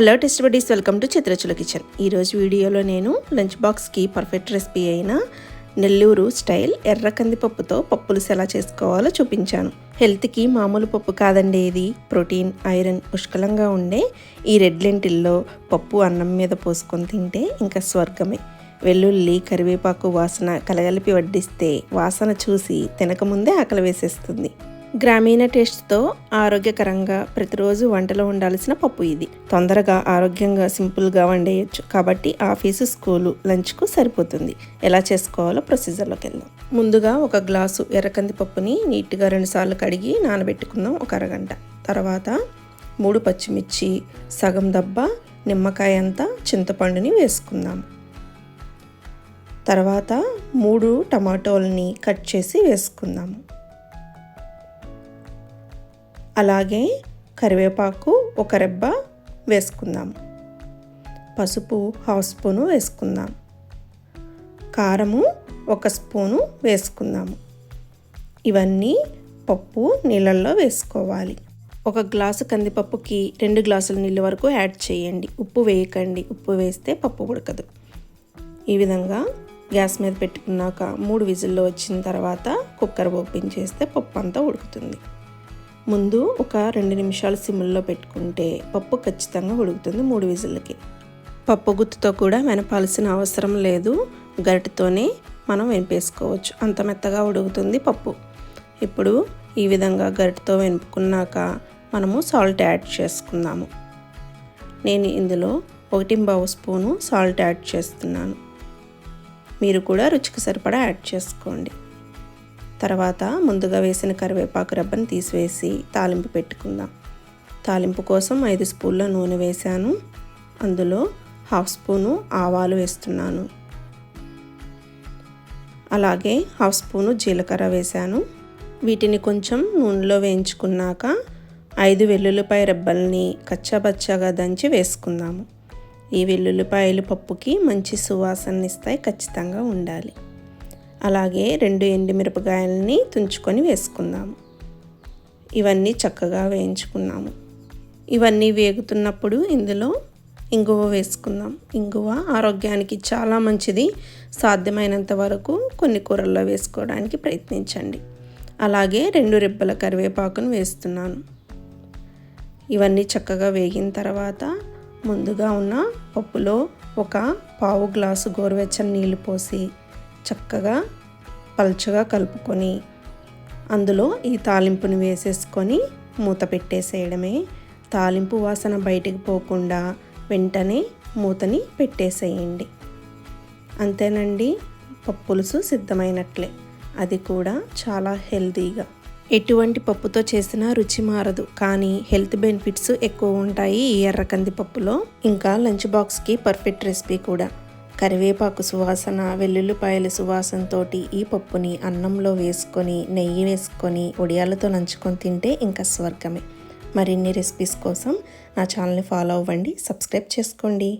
Hello test buddies welcome to Chitrachula kitchen ఈరోజు వీడియోలో నేను లంచ్ బాక్స్కి పర్ఫెక్ట్ రెసిపీ అయిన నెల్లూరు స్టైల్ ఎర్ర కందిపప్పుతో పప్పులు ఎలా చేసుకోవాలో చూపించాను. హెల్త్కి మామూలు పప్పు కాదండి ఇది. ప్రోటీన్ ఐరన్ పుష్కలంగా ఉండే ఈ రెడ్ లెంటిల్లో పప్పు అన్నం మీద పోసుకొని తింటే ఇంకా స్వర్గమే. వెల్లుల్లి కరివేపాకు వాసన కలగలిపి వడ్డిస్తే వాసన చూసి తినకముందే ఆకలి వేసేస్తుంది. గ్రామీణ టేస్ట్తో ఆరోగ్యకరంగా ప్రతిరోజు వంటలో ఉండాల్సిన పప్పు ఇది. తొందరగా ఆరోగ్యంగా సింపుల్గా వండేయచ్చు. కాబట్టి ఆఫీసు స్కూలు లంచ్కు సరిపోతుంది. ఎలా చేసుకోవాలో ప్రొసీజర్లోకి వెళ్దాం. ముందుగా ఒక గ్లాసు ఎర్రకంది పప్పుని నీట్గా రెండుసార్లు కడిగి నానబెట్టుకుందాం ఒక అరగంట. తర్వాత మూడు పచ్చిమిర్చి సగం దబ్బ నిమ్మకాయ అంతా చింతపండుని వేసుకుందాం. తర్వాత మూడు టమాటోల్ని కట్ చేసి వేసుకుందాము అలాగే కరివేపాకు ఒక రెబ్బ వేసుకుందాం. పసుపు హాఫ్ స్పూను వేసుకుందాం. కారము ఒక స్పూను వేసుకుందాము ఇవన్నీ పప్పు నీళ్ళల్లో వేసుకోవాలి. ఒక గ్లాసు కందిపప్పుకి రెండు గ్లాసుల నీళ్ళ వరకు యాడ్ చేయండి. ఉప్పు వేయకండి. ఉప్పు వేస్తే పప్పు ఉడకదు. ఈ విధంగా గ్యాస్ మీద పెట్టుకున్నాక మూడు విజిల్లో వచ్చిన తర్వాత కుక్కర్ ఓపెన్ చేస్తే పప్పు అంతా ఉడుకుతుంది. ముందు ఒక రెండు నిమిషాలు సిమ్లో పెట్టుకుంటే పప్పు ఖచ్చితంగా ఉడుకుతుంది మూడు విజిల్కి. పప్పు గుత్తుతో కూడా వెనపాల్సిన అవసరం లేదు. గరిటతోనే మనం వెనిపేసుకోవచ్చు అంత మెత్తగా ఉడుకుతుంది పప్పు. ఇప్పుడు ఈ విధంగా గరిటతో వెనుపుకున్నాక మనము సాల్ట్ యాడ్ చేసుకుందాము. నేను ఇందులో ఒకటి బావు స్పూను సాల్ట్ యాడ్ చేస్తున్నాను. మీరు కూడా రుచికి సరిపడా యాడ్ చేసుకోండి. తర్వాత ముందుగా వేసిన కరివేపాకు రబ్బను తీసివేసి తాలింపు పెట్టుకుందాం. తాలింపు కోసం ఐదు స్పూన్ల నూనె వేశాను. అందులో హాఫ్ స్పూను ఆవాలు వేస్తున్నాను. అలాగే హాఫ్ స్పూను జీలకర్ర వేశాను. వీటిని కొంచెం నూనెలో వేయించుకున్నాక ఐదు వెల్లుల్లిపాయ రెబ్బల్ని కచ్చాబచ్చాగా దంచి వేసుకుందాము. ఈ వెల్లుల్లిపాయలు పప్పుకి మంచి సువాసననిస్తాయి ఖచ్చితంగా ఉండాలి. అలాగే రెండు ఎండుమిరపకాయలని తుంచుకొని వేసుకుందాము. ఇవన్నీ చక్కగా వేయించుకున్నాము. ఇవన్నీ వేగుతున్నప్పుడు ఇందులో ఇంగువ వేసుకుందాం. ఇంగువ ఆరోగ్యానికి చాలా మంచిది. సాధ్యమైనంత వరకు కొన్ని కూరల్లో వేసుకోవడానికి ప్రయత్నించండి. అలాగే రెండు రెబ్బల కరివేపాకును వేస్తున్నాను. ఇవన్నీ చక్కగా వేగిన తర్వాత ముందుగా ఉన్న పప్పులో ఒక పావు గ్లాసు గోరువెచ్చని నీళ్ళు పోసి చక్కగా పలుచగా కలుపుకొని అందులో ఈ తాలింపుని వేసేసుకొని మూత పెట్టేసేయడమే. తాలింపు వాసన బయటికి పోకుండా వెంటనే మూతని పెట్టేసేయండి. అంతేనండి పప్పులుసు సిద్ధమైనట్లే. అది కూడా చాలా హెల్తీగా. ఎటువంటి పప్పుతో చేసినా రుచి మారదు. కానీ హెల్త్ బెనిఫిట్స్ ఎక్కువ ఉంటాయి ఈ ఎర్ర కందిపప్పులో ఇంకా లంచ్ బాక్స్కి పర్ఫెక్ట్ రెసిపీ కూడా. కరివేపాకు సువాసన వెల్లుల్లిపాయల సువాసనతో ఈ పప్పుని అన్నంలో వేసుకొని నెయ్యి వేసుకొని ఒడియాలతో నంచుకొని తింటే ఇంకా స్వర్గమే. మరిన్ని రెసిపీస్ కోసం నా ఛానల్ని ఫాలో అవ్వండి సబ్స్క్రైబ్ చేసుకోండి.